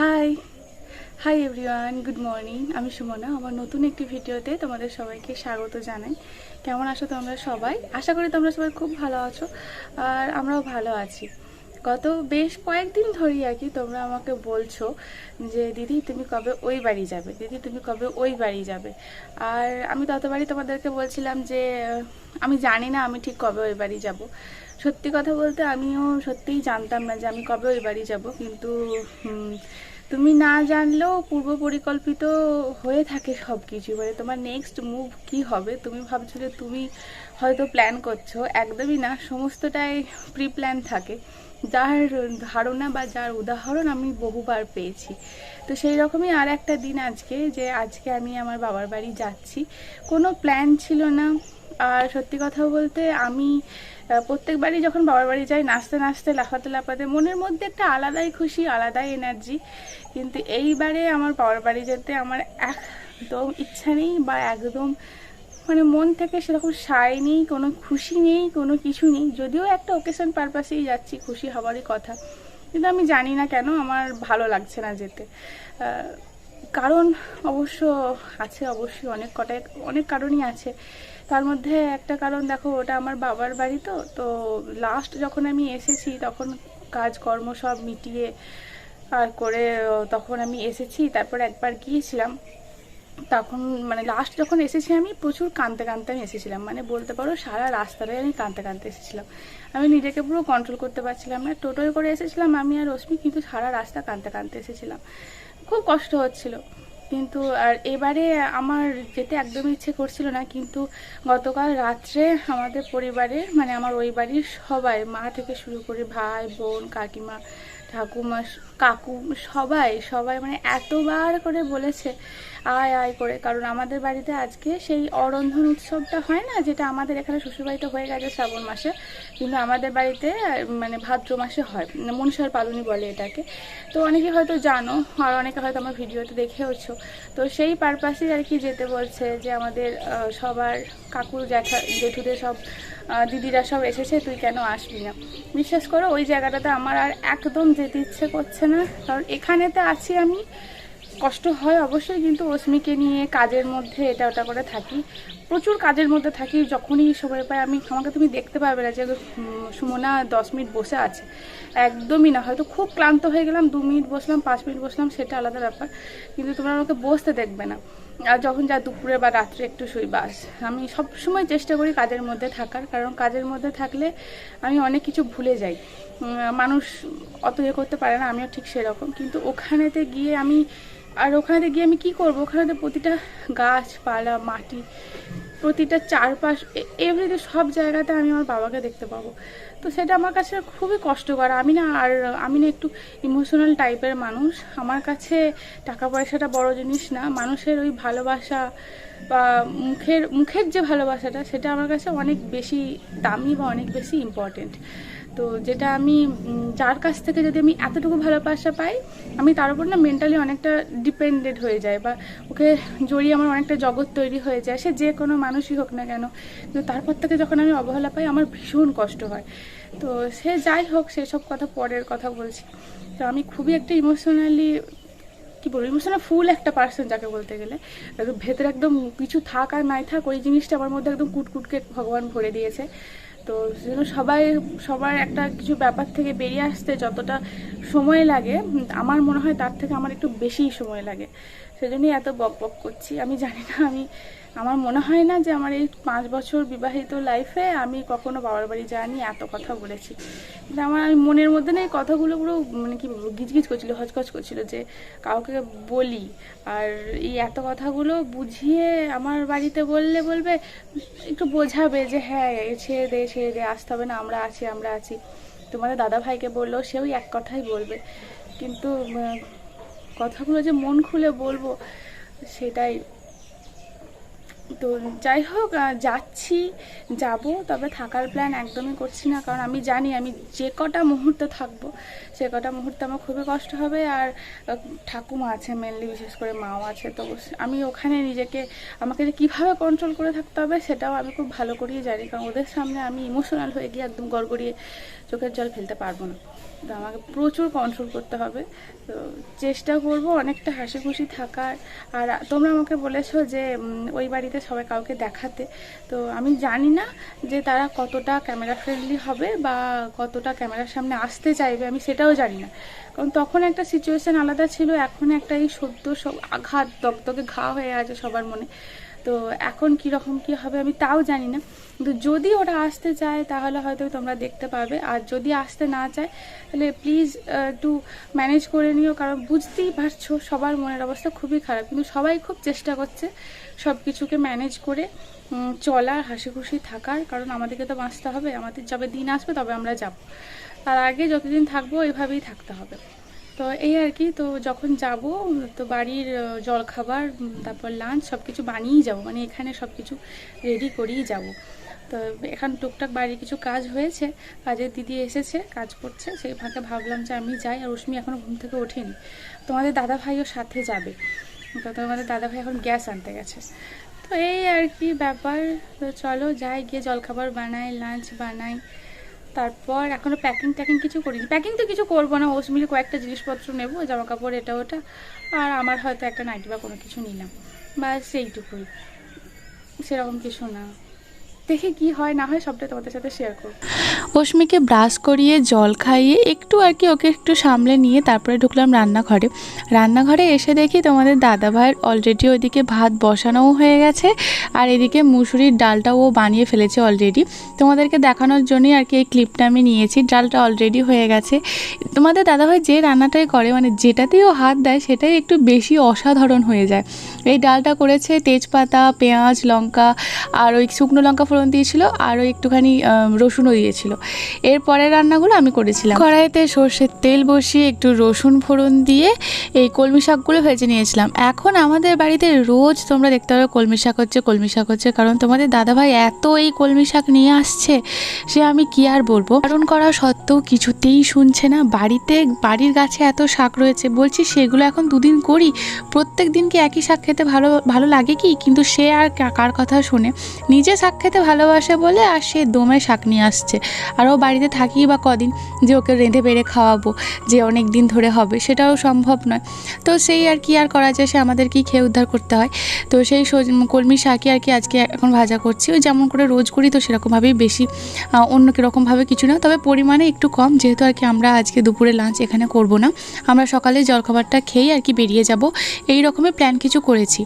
Hi hi everyone good morning আমি সুমনা, আমার নতুন একটি ভিডিওতে তোমাদের সবাইকে স্বাগত জানাই। কেমন আছো তোমরা সবাই? আশা করি তোমরা সবাই খুব ভালো আছো, আর আমরাও ভালো আছি। গত বেশ কয়েকদিন ধরেই আর কি তোমরা আমাকে বলছো যে, দিদি, তুমি কবে ওই বাড়ি যাবে? দিদি, তুমি কবে ওই বাড়ি যাবে? আর আমি ততবারই তোমাদেরকে বলছিলাম যে, আমি জানি না আমি ঠিক কবে ওই বাড়ি যাব। সত্যি কথা বলতে আমিও সত্যিই জানতাম না যে আমি কবে ওই বাড়ি যাব, কিন্তু তুমি না জানলেও পূর্ব পরিকল্পিত হয়ে থাকে সব কিছু মানে তোমার নেক্সট মুভ কি হবে? তুমি ভাবছ যে তুমি হয়তো প্ল্যান করছ, একদমই না। সমস্তটাই প্রি প্ল্যান থাকে। যার ধারণা বা যার উদাহরণ আমি বহুবার পেয়েছি। তো সেই রকমই আর একটা দিন আজকে, যে আজকে আমি আমার বাবার বাড়ি যাচ্ছি। কোনো প্ল্যান ছিল না। আর সত্যি কথা বলতে আমি প্রত্যেকবারই যখন বাবার বাড়ি যাই, নাচতে নাচতে, লাফাতে লাফাতে, মনের মধ্যে একটা আলাদাই খুশি, আলাদাই এনার্জি কিন্তু এইবারে আমার বাবার বাড়ি যেতে আমার একদম ইচ্ছা নেই বা একদম মানে মন থেকে সেরকম সায় নেই, কোনো খুশি নেই, কোনো কিছু নেই। যদিও একটা ওকেশন পারপাসেই যাচ্ছি, খুশি হওয়ারই কথা। কিন্তু আমি জানি না কেন আমার ভালো লাগছে না যেতে। কারণ অবশ্য আছে, অবশ্যই অনেক কটাই অনেক কারণই আছে। তার মধ্যে একটা কারণ দেখো, ওটা আমার বাবার বাড়ি তো তো লাস্ট যখন আমি এসেছি তখন কাজকর্ম সব মিটিয়ে আর করে তখন আমি এসেছি, তারপর একবার গিয়েছিলাম। তখন মানে লাস্ট যখন এসেছি আমি, প্রচুর কাঁদতে কাঁদতে আমি এসেছিলাম। মানে বলতে পারো, সারা রাস্তাটাই আমি কাঁদতে কাঁদতে এসেছিলাম। আমি নিজেকে পুরো কন্ট্রোল করতে পারছিলাম না। টোটোয় করে এসেছিলাম আমি আর রশ্মি, কিন্তু সারা রাস্তা কাঁদতে কাঁদতে এসেছিলাম। খুব কষ্ট হচ্ছিল। কিন্তু আর এবারে আমার যেতে একদমই ইচ্ছে করছিল না, কিন্তু গতকাল রাত্রে আমাদের পরিবারে মানে আমার ওই বাড়ির সবাই, মা থেকে শুরু করে ভাই, বোন, কাকিমা, ঠাকুমা, কাকু, সবাই সবাই মানে এতবার করে বলেছে আয় আয় করে। কারণ আমাদের বাড়িতে আজকে সেই অরন্ধন উৎসবটা হয় না, যেটা আমাদের এখানে শ্বশুরবাড়িতে হয়ে গেছে শ্রাবণ মাসে। কিন্তু আমাদের বাড়িতে মানে ভাদ্র মাসে হয় মানে মনসার পালনী বলে এটাকে। তো অনেকে হয়তো জানো, আর অনেকে হয়তো আমার ভিডিওতে দেখেওছো। তো সেই পারপাসেই আর কি যেতে বলছে যে আমাদের সবার কাকুর জ্যাঠা, জেঠুদের সব দিদিরা সব এসেছে, তুই কেন আসবি না? বিশ্বাস করো, ওই জায়গাটাতে আমার আর একদম যেতে ইচ্ছে করছে না। কারণ এখানেতে আছি আমি কষ্ট হয় অবশ্যই, কিন্তু রশ্মিকে নিয়ে কাজের মধ্যে এটা ওটা করে থাকি। প্রচুর কাজের মধ্যে থাকি, যখনই সময় পাই আমি, আমাকে তুমি দেখতে পারবে না যে সুমনা দশ মিনিট বসে আছে। একদমই না, হয়তো খুব ক্লান্ত হয়ে গেলাম, দু মিনিট বসলাম, পাঁচ মিনিট বসলাম, সেটা আলাদা ব্যাপার। কিন্তু তোমরা আমাকে বসতে দেখবে না। আর যখন যা দুপুরে বা রাত্রে একটু শুই, বাস। আমি সব সময় চেষ্টা করি কাজের মধ্যে থাকার, কারণ কাজের মধ্যে থাকলে আমি অনেক কিছু ভুলে যাই। মানুষ অত ইয়ে করতে পারে না, আমিও ঠিক সেরকম। কিন্তু ওখানেতে গিয়ে আমি আর ওখানে গিয়ে আমি কি করব? ওখানে তো প্রতিটা গাছপালা, মাটি, প্রতিটা চারপাশ এভরিতে সব জায়গাতে আমি আমার বাবাকে দেখতে পাবো। তো সেটা আমার কাছে খুবই কষ্টকর। আমি না, আর আমি না একটু ইমোশনাল টাইপের মানুষ। আমার কাছে টাকা পয়সাটা বড় জিনিস না। মানুষের ওই ভালোবাসা বা মুখের মুখের যে ভালোবাসাটা, সেটা আমার কাছে অনেক বেশি দামি বা অনেক বেশি ইম্পর্টেন্ট তো যেটা আমি যার কাছ থেকে যদি আমি এতটুকু ভালোবাসা পাই, আমি তার উপর না মেন্টালি অনেকটা ডিপেন্ডেন্ট হয়ে যায় বা ওকে জড়িয়ে আমার অনেকটা জগৎ তৈরি হয়ে যায়। সে যে কোনো মানুষই হোক না কেন, কিন্তু তারপর থেকে যখন আমি অবহেলা পাই, আমার ভীষণ কষ্ট হয়। তো সে যাই হোক সেসব কথা পরের কথা বলছি। তো আমি খুবই একটা ইমোশনালি কি বলব ইমোশনাল ফুল একটা পার্সন যাকে বলতে গেলে। ভেতরে একদম কিছু থাক আর নাই থাক, ওই জিনিসটা আমার মধ্যে একদম কুটকুটকে ভগবান ভরে দিয়েছে। তো সেজন্য সবাই, সবার একটা কিছু ব্যাপার থেকে বেরিয়ে আসতে যতটা সময় লাগে, আমার মনে হয় তার থেকে আমার একটু বেশি সময় লাগে। সেজন্যই এত বক বক করছি। আমি জানি না আমি আমার মনে হয় না যে আমার এই পাঁচ বছর বিবাহিত লাইফে আমি কখনো বাবার বাড়ি যাইনি, এত কথা বলেছি। কিন্তু আমার আমি মনের মধ্যে না এই কথাগুলো পুরো মানে কি বলব, গিজগিজ করছিল, হচকচ করছিল যে কাউকে বলি। আর এই এত কথাগুলো বুঝিয়ে আমার বাড়িতে বললে বলবে, একটু বোঝাবে যে হ্যাঁ ছেড়ে দে ছেড়ে দে, আসতে হবে না, আমরা আছি আমরা আছি। তোমাদের দাদা ভাইকে বললেও সেও এক কথাই বলবে। কিন্তু কথাগুলো যে মন খুলে বলব, সেটাই তো যাই হোক যাচ্ছি, যাব, তবে থাকার প্ল্যান একদমই করছি না, কারণ আমি জানি আমি যে কটা মুহূর্তে থাকব, সে কটা মুহূর্তে আমার খুবই কষ্ট হবে, আর ঠাকুমা আছে মেনলি বিশেষ করে মাও আছে, তো আমি ওখানে নিজেকে, আমাকে যে কীভাবে কন্ট্রোল করে থাকতে হবে সেটাও আমি খুব ভালো করেই জানি, কারণ ওদের সামনে আমি ইমোশনাল হয়ে গিয়ে একদম গড়গড়িয়ে চোখের জল ফেলতে পারব না। তো আমাকে প্রচুর কন্ট্রোল করতে হবে। তো চেষ্টা করব অনেকটা হাসি খুশি থাকার। আর তোমরা আমাকে বলেছ যে ওই বাড়িতে সবাই কাউকে দেখাতে। তো আমি জানি না যে তারা কতটা ক্যামেরা ফ্রেন্ডলি হবে বা কতটা ক্যামেরার সামনে আসতে চাইবে, আমি সেটাও জানি না। কারণ তখন একটা সিচুয়েশান আলাদা ছিল, এখন একটা এই সদ্য সব আঘাত, দগদগে ঘা হয়ে আছে সবার মনে। তো এখন কীরকম কী হবে আমি তাও জানি না। কিন্তু যদি ওরা আসতে চায়, তাহলে হয়তো তোমরা দেখতে পাবে। আর যদি আসতে না চায়, তাহলে প্লিজ একটু ম্যানেজ করে নিও, কারণ বুঝতেই পারছ সবার মনের অবস্থা খুবই খারাপ। কিন্তু সবাই খুব চেষ্টা করছে সব কিছুকে ম্যানেজ করে চলার হাসি খুশি থাকার, কারণ আমাদেরকে তো বাঁচতে হবে। আমাদের যবে দিন আসবে, তবে আমরা যাব। তার আগে যতদিন থাকব, এভাবেই থাকতে হবে। তো এই আর কি, তো যখন যাব, তো বাড়ির জলখাবার তারপর লাঞ্চ সব কিছু বানিয়েই যাব। মানে এখানে সব কিছু রেডি করেই যাব। তো এখান টুকটাক বাড়ির কিছু কাজ হয়েছে। কাজের দিদি এসেছে, কাজ করছে। সেই ফাঁকে ভাবলাম যে আমি যাই, আর রশ্মি এখনও ঘুম থেকে ওঠেনি। তোমাদের দাদা ভাইও সাথে যাবে। তো তোমাদের দাদা ভাই এখন গ্যাস আনতে গেছে। তো এই আর কি ব্যাপার। তো চলো যাই, গিয়ে জলখাবার বানাই লাঞ্চ বানাই। তারপর এখনও প্যাকিং ট্যাকিং কিছু করিনি। প্যাকিং তো কিছু করব না, ওস মিলে কয়েকটা জিনিসপত্র নেব জামা কাপড় এটা ওটা। আর আমার হয়তো একটা নাইটি বা কোনো কিছু নিলাম। ব্যাস সেইটুকুই সেরকম কিছু না। দেখে কি হয়, না হয় সবটাই তোমাদের সাথে শেয়ার করব। অশ্মিকে ব্রাশ করিয়ে জল খাইয়ে একটু আর কি ওকে একটু সামলে নিয়ে তারপরে ঢুকলাম রান্নাঘরে। রান্নাঘরে এসে দেখি তোমাদের দাদা ভাইয়ের অলরেডি ওইদিকে ভাত বসানোও হয়ে গেছে, আর এদিকে মুসুরির ডালটাও ও বানিয়ে ফেলেছে অলরেডি তোমাদেরকে দেখানোর জন্যই আর কি এই ক্লিপটা আমি নিয়েছি, ডালটা অলরেডি হয়ে গেছে। তোমাদের দাদাভাই যে রান্নাটাই করে মানে যেটাতেই ও হাত দেয়, সেটাই একটু বেশি অসাধারণ হয়ে যায়। এই ডালটা করেছে তেজপাতা, পেঁয়াজ, লঙ্কা আর ওই শুকনো লঙ্কা ফোড়ন দিয়েছিল আর ওই একটুখানি রসুনও দিয়েছিল। এরপরে রান্নাগুলো আমি করেছিলাম। কড়াইতে সর্ষের তেল বসিয়ে একটু রসুন ফোড়ন দিয়ে এই কলমি শাকগুলো ভেজে নিয়েছিলাম। এখন আমাদের বাড়িতে রোজ তোমরা দেখতে পাবে কলমি শাক হচ্ছে, কলমি শাক হচ্ছে। কারণ তোমাদের দাদাভাই এত এই কলমি শাক নিয়ে আসছে সে আমি কি আর বলব? বারণ করা সত্ত্বেও কিছুতেই শুনছে না। বাড়িতে, বাড়ির গাছে এত শাক রয়েছে, বলছি সেগুলো এখন দুদিন করি। প্রত্যেক দিনকে একই শাক খেতে ভালো ভালো লাগে কি? কিন্তু সে আর কার কথা শুনে? নিজে শাক খেতে ভালোবাসে বলে আর সে দমে শাক নিয়ে আসছে। আর ও বাড়িতে থাকি বা কদিন যে ওকে রেঁধে বেড়ে খাওয়াবো, যে অনেক দিন ধরে হবে, সেটাও সম্ভব নয়। তো সেই আর কি আর করা যায়, সে আমাদেরকেই খেয়ে উদ্ধার করতে হয়। তো সেই কলমি শাকই আর কি আজকে এখন ভাজা করছি। ওই যেমন করে রোজ করি তো সেরকমভাবেই বেশি অন্য কীরকমভাবে কিছু না। তবে পরিমাণে একটু কম, যেহেতু আর কি আমরা আজকে দুপুরে লাঞ্চ এখানে করব না। আমরা সকালে জলখাবারটা খেয়েই আর কি বেরিয়ে যাব। এই রকমের প্ল্যান কিছু করেছি।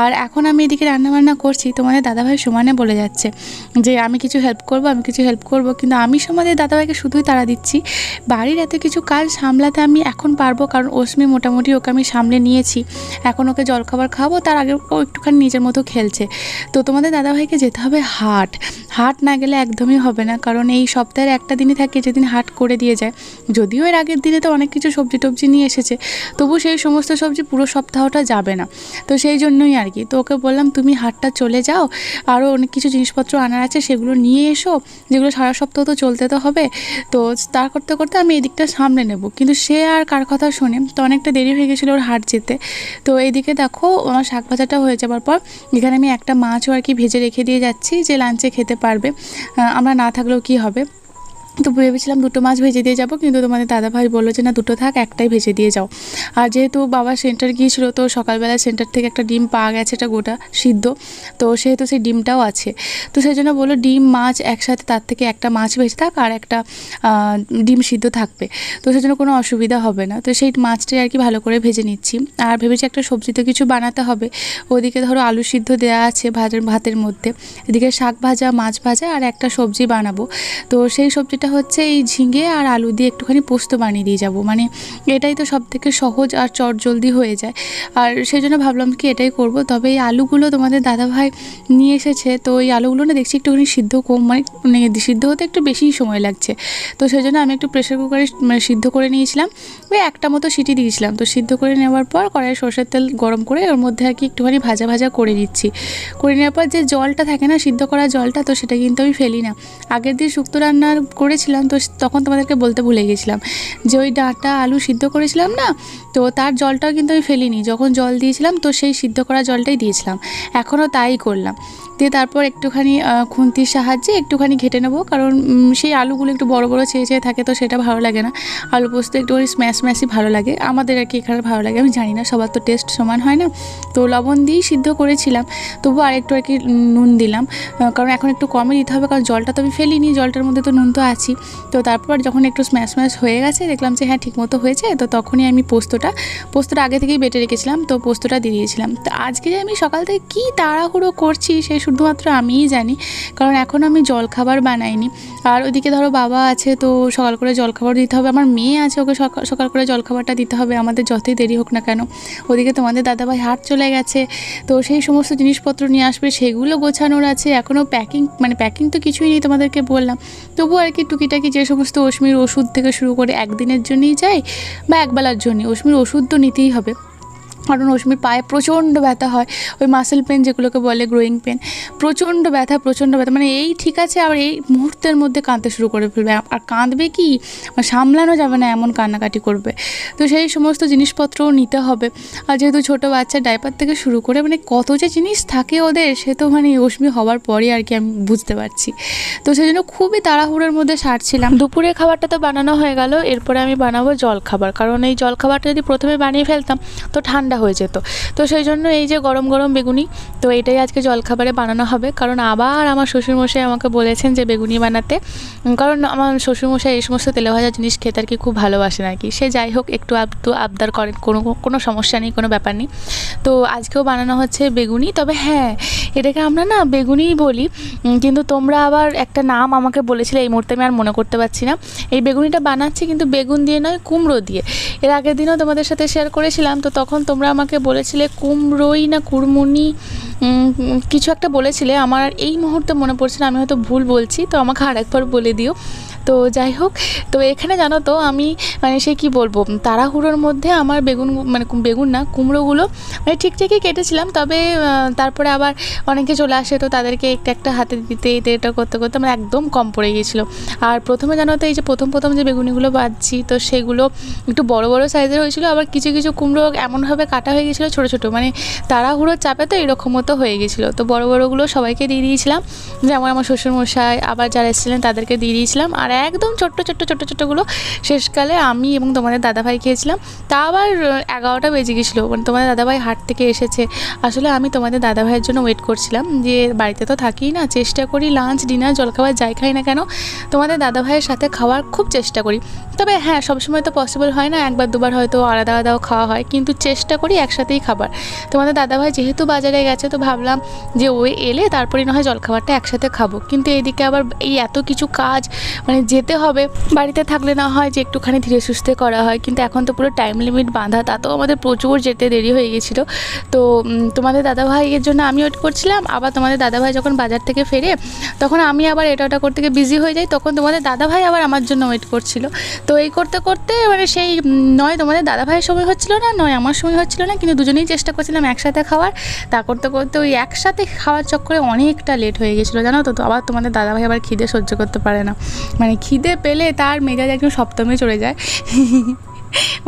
আর এখন আমি এদিকে রান্নাবান্না করছি, তোমাদের দাদাভাই সমানে বলে যাচ্ছে যে, আমি কিছু হেল্প করব, আমি কিছু হেল্প করব। কিন্তু আমি সমাজে দাদাভাইকে শুধুই তাড়া দিচ্ছি। বাড়ির এত কিছু কাজ সামলাতে আমি এখন পারব, কারণ অশ্মি মোটামুটি ওকে আমি সামলে নিয়েছি। এখন ওকে জলখাবার খাব তার আগে ও একটুখানি নিজের মতো খেলছে। তো তোমাদের দাদাভাইকে যেতে হবে হাট। হাট না গেলে একদমই হবে না, কারণ এই সপ্তাহের একটা দিনই থাকে যেদিন হাট করে দিয়ে যায়। যদিও এর আগের দিনে তো অনেক কিছু সবজি টবজি নিয়ে এসেছে, তবু সেই সমস্ত সবজি পুরো সপ্তাহটা যাবে না। তো সেই জন্যই আর কি। তো ওকে বললাম, তুমি হাটটা চলে যাও আরও অনেক কিছু জিনিসপত্র আনার আছে, সেগুলো নিয়ে এসো। যেগুলো সারা সপ্তাহ তো চলতে তো হবে। তো তার করতে করতে আমি এদিকটা সামলে নেব। কিন্তু সে আর কার কথা শোনে? তো অনেকটা দেরি হয়ে গেছিল ওর হাট যেতে। তো এইদিকে দেখো, আমার শাক ভাজাটা হয়ে যাবার পর এখানে আমি একটা মাছও আর কি ভেজে রেখে দিয়ে যাচ্ছি যে লাঞ্চে খেতে পারবে। আমরা না থাকলেও কি হবে? তো ভেবেছিলাম দুটো মাছ ভেজে দিয়ে যাব, কিন্তু তোমাদের দাদা ভাই বলল যে, না, দুটো থাক, একটাই ভেজে দিয়ে যাও। আর যেহেতু বাবা সেন্টার গিয়েছিল, তো সকালবেলা সেন্টার থেকে একটা ডিম পাওয়া গেছে, এটা গোটা সিদ্ধ। তো সেহেতু সেই ডিমটাও আছে। তো সেই জন্য বলল, ডিম, মাছ একসাথে তার থেকে একটা মাছ ভেজে থাক, আর একটা ডিম সিদ্ধ থাকবে। তো সেই জন্য কোনো অসুবিধা হবে না। তো সেই মাছটাই আর কি ভালো করে ভেজে নিচ্ছি। আর ভেবেছি একটা সবজি তো কিছু বানাতে হবে। ওদিকে ধরো আলু সিদ্ধ দেওয়া আছে ভাতের ভাতের মধ্যে। এদিকে শাক ভাজা, মাছ ভাজা, আর একটা সবজি বানাবো। তো সেই সবজিটা হচ্ছে এই ঝিঙে আর আলু দিয়ে একটুখানি পোস্ত বানিয়ে দিয়ে যাব। মানে এটাই তো সব থেকে সহজ আর চট জলদি হয়ে যায়। আর সেই জন্য ভাবলাম কি এটাই করব। তবে এই আলুগুলো তোমাদের দাদাভাই নিয়ে এসেছে। তো এই আলুগুলো না দেখছি একটুখানি সিদ্ধ কম মানে মানে সিদ্ধ হতে একটু বেশি সময় লাগছে। তো সেই জন্য আমি একটু প্রেশার কুকারে মানে সিদ্ধ করে নিয়েছিলাম। ওই একটা মতো সিটি দিয়েছিলাম। তো সিদ্ধ করে নেওয়ার পর কড়াইয়ে সর্ষের তেল গরম করে ওর মধ্যে আর কি একটুখানি ভাজা ভাজা করে নিচ্ছি। করে নেওয়ার পর যে জলটা থাকে না, সিদ্ধ করা জলটা, তো সেটা কিন্তু আমি ফেলি না। আগের দিন শুক্তো রান্না করেছিলাম, তো তখন তোমাদেরকে বলতে ভুলে গেছিলাম যে ওই ডাঁটা আলু সিদ্ধ করেছিলাম না, তো তার জলটাও কিন্তু আমি ফেলিনি। যখন জল দিয়েছিলাম, তো সেই সিদ্ধ করা জলটাই দিয়েছিলাম। এখনও তাই করলাম। দিয়ে তারপর একটুখানি খুন্তির সাহায্যে একটুখানি ঘেটে নেব। কারণ সেই আলুগুলো একটু বড় বড় চেয়ে চেয়ে থাকে তো সেটা ভালো লাগে না। আলু পোস্ত একটুখানি স্ম্যাশ স্ম্যাশই ভালো লাগে। আমাদের আর কি এখানে ভালো লাগে, আমি জানি না, সবার তো টেস্ট সমান হয় না। তো লবণ দিয়েই সিদ্ধ করেছিলাম। তবু আরেকটু আর কি নুন দিলাম। কারণ এখন একটু কমই দিতে হবে, কারণ জলটা তো আমি ফেলিনি, জলটার মধ্যে তো নুন তো আছি তো তারপর যখন একটু স্ম্যাশ স্ম্যাশ হয়ে গেছে, দেখলাম যে হ্যাঁ ঠিকমতো হয়েছে। তো তখনই আমি পোস্তটা পোস্তটা আগে থেকেই বেটে রেখেছিলাম। তো পোস্তটা দিয়ে দিয়েছিলাম। তো আজকে যে আমি সকাল থেকে কী তাড়াহুড়ো করছি সে শুধুমাত্র আমিই জানি, কারণ এখন আমি জলখাবার বানাইনি। আর ওইদিকে ধরো বাবা আছে, তো সকাল করে জলখাবার দিতে হবে। আমার মেয়ে আছে, ওকে সকাল সকাল করে জলখাবারটা দিতে হবে। আমাদের যতই দেরি হোক না কেন। ওদিকে তোমাদের দাদাভাই হাট চলে গেছে, তো সেই সমস্ত জিনিসপত্র নিয়ে আসবে, সেগুলো গোছানোর আছে। এখনও প্যাকিং মানে প্যাকিং তো কিছুই নেই তোমাদেরকে বললাম। তবু আর কি টুকিটাকি যে সমস্ত অশ্মির ওষুধ থেকে শুরু করে একদিনের জন্যই যাই বা একবেলার জন্যই। অশ্মির ওষুধ তো নিতেই হবে। কারণ অশ্মির পায়ে প্রচণ্ড ব্যথা হয়, ওই মাসেল পেন যেগুলোকে বলে গ্রোয়িং পেন প্রচণ্ড ব্যথা প্রচণ্ড ব্যথা মানে এই ঠিক আছে, আবার এই মুহূর্তের মধ্যে কাঁদতে শুরু করে ফেলবে, আর কাঁদবে কি? সামলানো যাবে না এমন কান্নাকাটি করবে। তো সেই সমস্ত জিনিসপত্রও নিতে হবে। আর যেহেতু ছোটো বাচ্চা ডাইপার থেকে শুরু করে মানে কত যে জিনিস থাকে ওদের, সে তো মানে অশ্মি হওয়ার পরই আর কি আমি বুঝতে পারছি। তো সেই জন্য খুবই তাড়াহুড়োর মধ্যে সারছিলাম। দুপুরের খাবারটা তো বানানো হয়ে গেল, এরপরে আমি বানাবো জল খাবার কারণ এই জল খাবারটা যদি প্রথমে বানিয়ে ফেলতাম, তো ঠান্ডা হয়ে যেত। তো সেই জন্য এই যে গরম গরম বেগুনি, তো এটাই আজকে জলখাবারে বানানো হবে। কারণ আবার আমার শ্বশুরমশাই আমাকে বলেছেন যে বেগুনি বানাতে। কারণ আমার শ্বশুরমশাই এই সমস্ত তেলে ভাজা জিনিস খেতে আর কি খুব ভালোবাসেন আর কি। সে যাই হোক, একটু আবটু আবদার করেন, কোনো কোনো সমস্যা নেই, কোনো ব্যাপার নেই। তো আজকেও বানানো হচ্ছে বেগুনি। তবে হ্যাঁ এটাকে আমরা না বেগুনিই বলি কিন্তু তোমরা আবার একটা নাম আমাকে বলেছিলে, এই মুহূর্তে আমি আর মনে করতে পারছি না। এই বেগুনিটা বানাচ্ছি কিন্তু বেগুন দিয়ে নয়, কুমড়ো দিয়ে। এর আগের দিনও তোমাদের সাথে শেয়ার করেছিলাম, তো তখন তোমরা আমাকে বলেছিলে কুমড়োই না কুড়মুনি কিছু একটা বলেছিলে। আমার এই মুহূর্তে মনে পড়ছে না, আমি হয়তো ভুল বলছি, তো আমাকে আরেকবার বলে দিও। তো যাই হোক, তো এখানে জানো তো আমি মানে সে কি বলব, তাড়াহুড়োর মধ্যে আমার বেগুন মানে বেগুন না, কুমড়োগুলো মানে ঠিক ঠিকই কেটেছিলাম, তবে তারপরে আবার অনেকে চলে আসে তো তাদেরকে একটা একটা হাতে দিতে দিতে এটা করতে করতে আমার একদম কম পড়ে গিয়েছিল। আর প্রথমে জানো তো এই যে প্রথম প্রথম যে বেগুনিগুলো বাজছি তো সেগুলো একটু বড় বড় সাইজের হয়েছিল, আবার কিছু কিছু কুমড়ো এমনভাবে কাটা হয়ে গেছিল ছোটো ছোটো মানে তাড়াহুড়োর চাপে তো এরকম মতো হয়ে গেছিল তো বড়, বড়গুলো সবাইকে দিয়ে দিয়েছিলাম, যেমন আমার শ্বশুরমশাই, আবার যারা এসেছিলেন তাদেরকে দিয়ে দিয়েছিলাম, আর একদম ছোট্ট ছোট্ট ছোট্ট, ছোট্টগুলো শেষকালে আমি এবং তোমাদের দাদাভাই খেয়েছিলাম। তা আবার এগারোটা বেজে গেছিল মানে তোমাদের দাদাভাই হাট থেকে এসেছে। আসলে আমি তোমাদের দাদাভাইয়ের জন্য ওয়েট করছিলাম, যে বাড়িতে তো থাকি না, চেষ্টা করি লাঞ্চ ডিনার জলখাবার যাই খাই না কেন, তোমাদের দাদাভাইয়ের সাথে খাওয়ার খুব চেষ্টা করি। তবে হ্যাঁ সবসময় তো পসিবল হয় না, একবার, দুবার হয়তো আলাদা, আলাদাও খাওয়া হয়, কিন্তু চেষ্টা করি একসাথেই খাবার। তোমাদের দাদাভাই যেহেতু বাজারে গেছে, তো ভাবলাম যে ওই এলে তারপরে না হয় জলখাবারটা একসাথে খাব। কিন্তু এদিকে আবার এই এত কিছু কাজ মানে যেতে হবে। বাড়িতে থাকলে না হয় যে একটুখানি ধীরে সুস্থে করা হয়। কিন্তু এখন তো পুরো টাইম লিমিট বাঁধা, তাতেও আমাদের প্রচুর যেতে দেরি হয়ে গেছিল। তো তোমাদের দাদাভাইয়ের জন্য আমি ওয়েট করছিলাম। আবার তোমাদের দাদাভাই যখন বাজার থেকে ফেরে, তখন আমি আবার এটা ওটা করতে বিজি হয়ে যাই। তখন তোমাদের দাদাভাই আবার আমার জন্য ওয়েট করছিল। তো এই করতে করতে মানে সেই নয় তোমাদের দাদাভাইয়ের সময় হচ্ছিল না, নয় আমার সময় হচ্ছিল না। কিন্তু দুজনেই চেষ্টা করছিলাম একসাথে খাওয়ার। তা করতে করতে ওই একসাথে খাওয়ার চক্করে অনেকটা লেট হয়ে গেছিল, জানো তো আবার তোমাদের দাদাভাই আবার খিদে সহ্য করতে পারে না। মানে খিদে পেলে তার মেজাজ একদম সপ্তমে চলে যায়।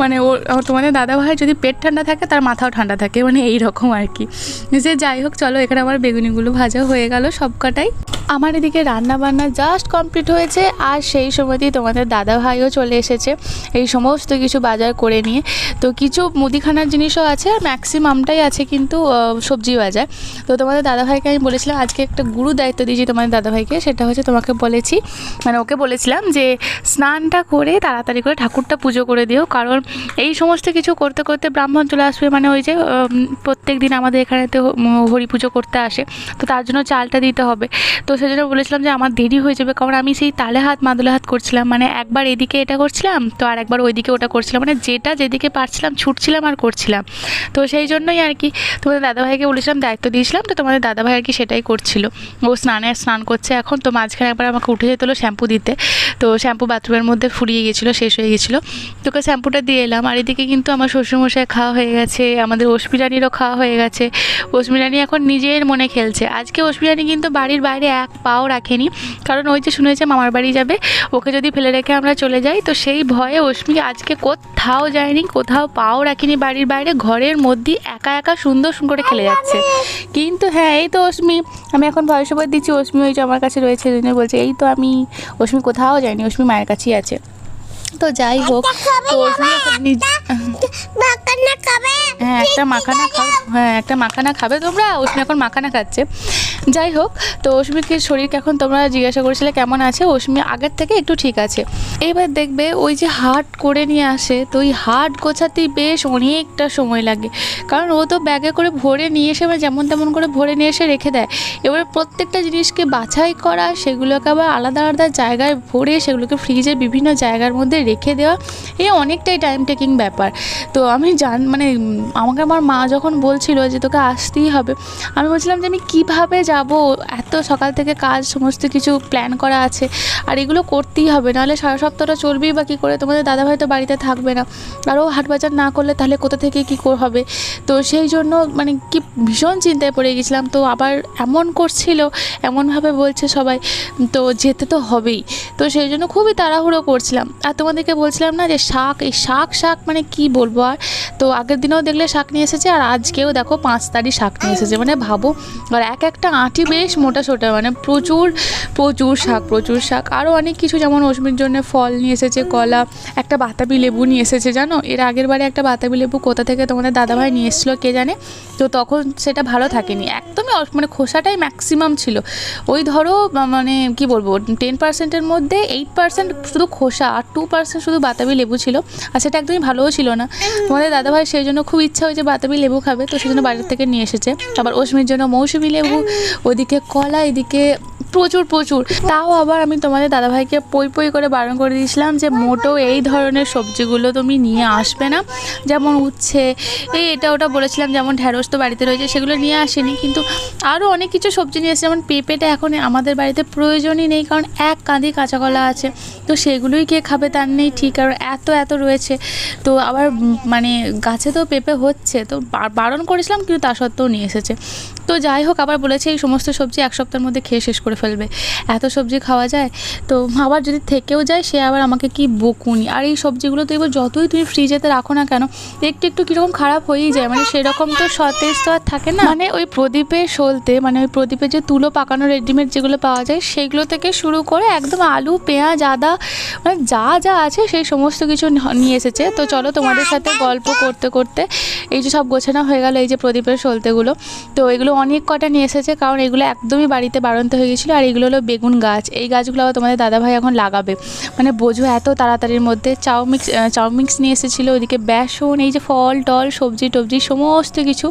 মানে ও তোমাদের দাদাভাই যদি পেট ঠান্ডা থাকে, তার মাথাও ঠান্ডা থাকে মানে এই রকম আর কি। যে যাই হোক, চলো এখানে আমার বেগুনিগুলো ভাজা হয়ে গেল সব কটাই আমার এদিকে রান্না বান্না জাস্ট কমপ্লিট হয়েছে, আর সেই সময়তেই তোমাদের দাদা ভাইও চলে এসেছে। এই সমস্ত কিছু বাজার করে নিয়ে। তো কিছু মুদিখানার জিনিসও আছে, আর ম্যাক্সিমামটাই আছে কিন্তু সবজি বাজার। তো তোমাদের দাদাভাইকে আমি বলেছিলাম, আজকে একটা গুরু দায়িত্ব দিয়েছি তোমাদের দাদাভাইকে, সেটা হচ্ছে তোমাকে বলেছি মানে ওকে বলেছিলাম যে, স্নানটা করে তাড়াতাড়ি করে ঠাকুরটা পুজো করে দিও কারণ এই সমস্ত কিছু করতে করতে ব্রাহ্মণ চলে আসবে মানে ওই যে প্রত্যেক দিন আমাদের এখানেতে হ- উম, হরি পুজো করতে আসে। তো তার জন্য চালটা দিতে হবে। তো সেই জন্য বলেছিলাম যে আমার দেরি হয়ে যাবে কারণ আমি সেই তালে হাত মাদলে হাত করছিলাম। মানে একবার এদিকে এটা করছিলাম তো আর একবার ওইদিকে ওটা করছিলাম। মানে যেটা যেদিকে পারছিলাম ছুটছিলাম আর করছিলাম। তো সেই জন্যই আর কি তোমাদের দাদাভাইকে বলেছিলাম দায়িত্ব দিয়েছিলাম। তো তোমাদের দাদাভাই আর কি সেটাই করছিল। ও স্নানে স্নান করছে এখন তো মাঝখানে একবার আমাকে উঠে যেতে হলো শ্যাম্পু দিতে। তো শ্যাম্পু বাথরুমের মধ্যে ফুরিয়ে গেছিল শেষ হয়ে গেছিল। তোকে শ্যাম্পু শ্যাম্পুটা দিয়ে এলাম। আর এদিকে কিন্তু আমার শ্বশুরমশাই খাওয়া হয়ে গেছে, আমাদের অসমিরানিরও খাওয়া হয়ে গেছে। অসমিরানি এখন নিজের মনে খেলছে। আজকে অসমিরানি কিন্তু বাড়ির বাইরে এক পাও রাখেনি। কারণ ওই যে শুনেছে মামার বাড়ি যাবে, ওকে যদি ফেলে রেখে আমরা চলে যাই, তো সেই ভয়ে অশ্মি আজকে কোথাও যায়নি, কোথাও পাও রাখিনি বাড়ির বাইরে, ঘরের মধ্যেই একা একা সুন্দর সুন্দর করে খেলে যাচ্ছে। কিন্তু হ্যাঁ এই তো অশ্মি, আমি এখন ভয়েস দিচ্ছি, অশ্মি ওই যে আমার কাছে রয়েছে বলছে, এই তো আমি, অশ্মি কোথাও যাইনি অশ্মি মায়ের কাছেই আছে। তো যাই হোক তো হ্যাঁ একটা মাখানা খাবে হ্যাঁ একটা মাখানা খাবে তোমরা ওখানে এখন মাখানা খাচ্ছে। যাই হোক, তো অশ্মিকে শরীর এখন তোমরা জিজ্ঞাসা করেছিলে কেমন আছে? অশ্মি আগের থেকে একটু ঠিক আছে। এবার দেখবে ওই যে হাট করে নিয়ে আসে, তো ওই হাট গোছাতেই বেশ অনেকটা সময় লাগে। কারণ ও তো ব্যাগে করে ভরে নিয়ে এসে এবার যেমন তেমন করে ভরে নিয়ে এসে রেখে দেয়। এবার প্রত্যেকটা জিনিসকে বাছাই করা, সেগুলোকে আবার আলাদা আলাদা জায়গায় ভরে, সেগুলোকে ফ্রিজের বিভিন্ন জায়গার মধ্যে রেখে দেওয়া, এ অনেকটাই টাইম টেকিং ব্যাপার। তো আমি জান মানে আমাকে আমার মা যখন বলছিল যে তোকে আসতেই হবে, আমি বলছিলাম যে আমি কীভাবে যাব, এত সকাল থেকে কাজ, সমস্ত কিছু প্ল্যান করা আছে, আর এগুলো করতেই হবে, নাহলে সারা সপ্তাহটা চলবেই বা কী করে? তোমাদের দাদাভাই তো বাড়িতে থাকবে না। আরও হাট বাজার না করলে তাহলে কোথা থেকে কী কর হবে? তো সেই জন্য মানে কি ভীষণ চিন্তায় পড়ে গেছিলাম, তো আবার এমন করছিল, এমনভাবে বলছে সবাই, তো যেতে তো হবেই। তো সেই জন্য খুবই তাড়াহুড়ো করছিলাম। আর তোমাদেরকে বলছিলাম না যে শাক, এই শাক শাক মানে কি বলব আর? তো আগের দিনেও দেখলে শাক নিয়ে এসেছে, আর আজকেও দেখো পাঁচ তারিখ শাক নিয়ে এসেছে। মানে ভাবো, আর এক একটা আঁটি বেশ মোটা সোটা মানে প্রচুর প্রচুর শাক প্রচুর শাক। আরও অনেক কিছু যেমন অশ্মির জন্য ফল নিয়ে এসেছে, কলা, একটা বাতাবি লেবু নিয়ে এসেছে, জানো? এর আগের বারে একটা বাতাবি লেবু কোথা থেকে তোমাদের দাদাভাই নিয়ে এসেছিল কে জানে? তো তখন সেটা ভালো থাকেনি। একদমই মানে খোসাটাই ম্যাক্সিমাম ছিল। ওই ধরো মানে কি বলব টেন পার্সেন্টের মধ্যে এইট পার্সেন্ট শুধু খোসা আর টু পার্সেন্ট শুধু বাতাবি লেবু ছিল। আর সেটা একদমই ভালোও ছিল না। তোমাদের দাদাভাই সেই জন্য খুব ইচ্ছা হয়েছে বাতাবি লেবু খাবে, তো সেই জন্য বাড়ির থেকে নিয়ে এসেছে। আবার অশ্মির জন্য মৌসুমি লেবু ওদিকে কলা এদিকে প্রচুর প্রচুর। তাও আবার আমি তোমাদের দাদাভাইকে পই পই করে বারণ করে দিয়েছিলাম যে মোটো এই ধরনের সবজিগুলো তুমি নিয়ে আসবে না। যেমন উচ্ছে, এই এটা ওটা বলেছিলাম, যেমন ঢ্যাঁড়স তো বাড়িতে রয়েছে, সেগুলো নিয়ে আসেনি। কিন্তু আরও অনেক কিছু সবজি নিয়ে এসেছে, যেমন পেঁপেটা এখন আমাদের বাড়িতে প্রয়োজনই নেই, কারণ এক কাঁদি কাঁচা কলা আছে। তো সেগুলোই কে খাবে তার নেই ঠিক কারণ এত এত রয়েছে। তো আবার মানে গাছে তো পেঁপে হচ্ছে, তো বারণ করেছিলাম, কিন্তু তা সত্ত্বেও নিয়ে এসেছে। তো যাই হোক, আবার বলেছে এই সমস্ত সবজি এক সপ্তাহের মধ্যে খেয়ে শেষ করে ফেলবে। এত সবজি খাওয়া যায়, তো আবার যদি থেকেও যায়, সে আবার আমাকে কি বকুনি। আর এই সবজিগুলো তো এবার যতই তুমি ফ্রিজেতে রাখো না কেন, একটু একটু কীরকম খারাপ হয়েই যায়। মানে সেরকম তো সতেজ তো আর থাকে না। মানে ওই প্রদীপের সলতে মানে ওই প্রদীপের যে তুলো পাকানো রেডিমেড যেগুলো পাওয়া যায়, সেগুলো থেকে শুরু করে একদম আলু, পেঁয়াজ, আদা মানে যা যা আছে সেই সমস্ত কিছু নিয়ে এসেছে। তো চলো তোমাদের সাথে গল্প করতে করতে এই যে সব গোছানো হয়ে গেল এই যে প্রদীপের সলতেগুলো। তো এগুলো অনেক কটা নিয়ে এসেছে, কারণ এগুলো একদমই বাড়িতে বাড়ন্ত হয়ে গেছিল। আর এগুলো হলো বেগুন গাছ। এই গাছগুলো আবার তোমাদের দাদাভাই এখন লাগাবে। মানে বোঝো এত তাড়াতাড়ির মধ্যে চাউমিক্স চাউমিক্স নিয়ে এসেছিল ওইদিকে বেসন এই যে ফল টল সবজি টবজি সমস্ত কিছু।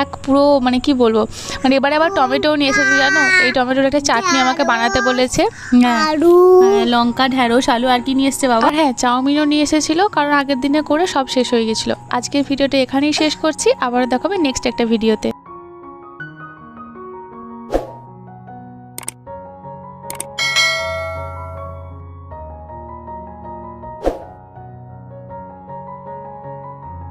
এক পুরো মানে কি বলব? মানে এবারে আবার টমেটোও নিয়ে এসেছে জানো? এই টমেটোর একটা চাটনি আমাকে বানাতে বলেছে। হ্যাঁ। হ্যাঁ, লঙ্কা ঢ্যাঁড়স আলু আর কি নিয়ে এসছে বাবা। হ্যাঁ চাউমিনও নিয়ে এসেছিল কারণ আগের দিনে করে সব শেষ হয়ে গেছিল। আজকের ভিডিওটা এখানেই শেষ করছি। আবার দেখাবে নেক্সট একটা ভিডিওতে।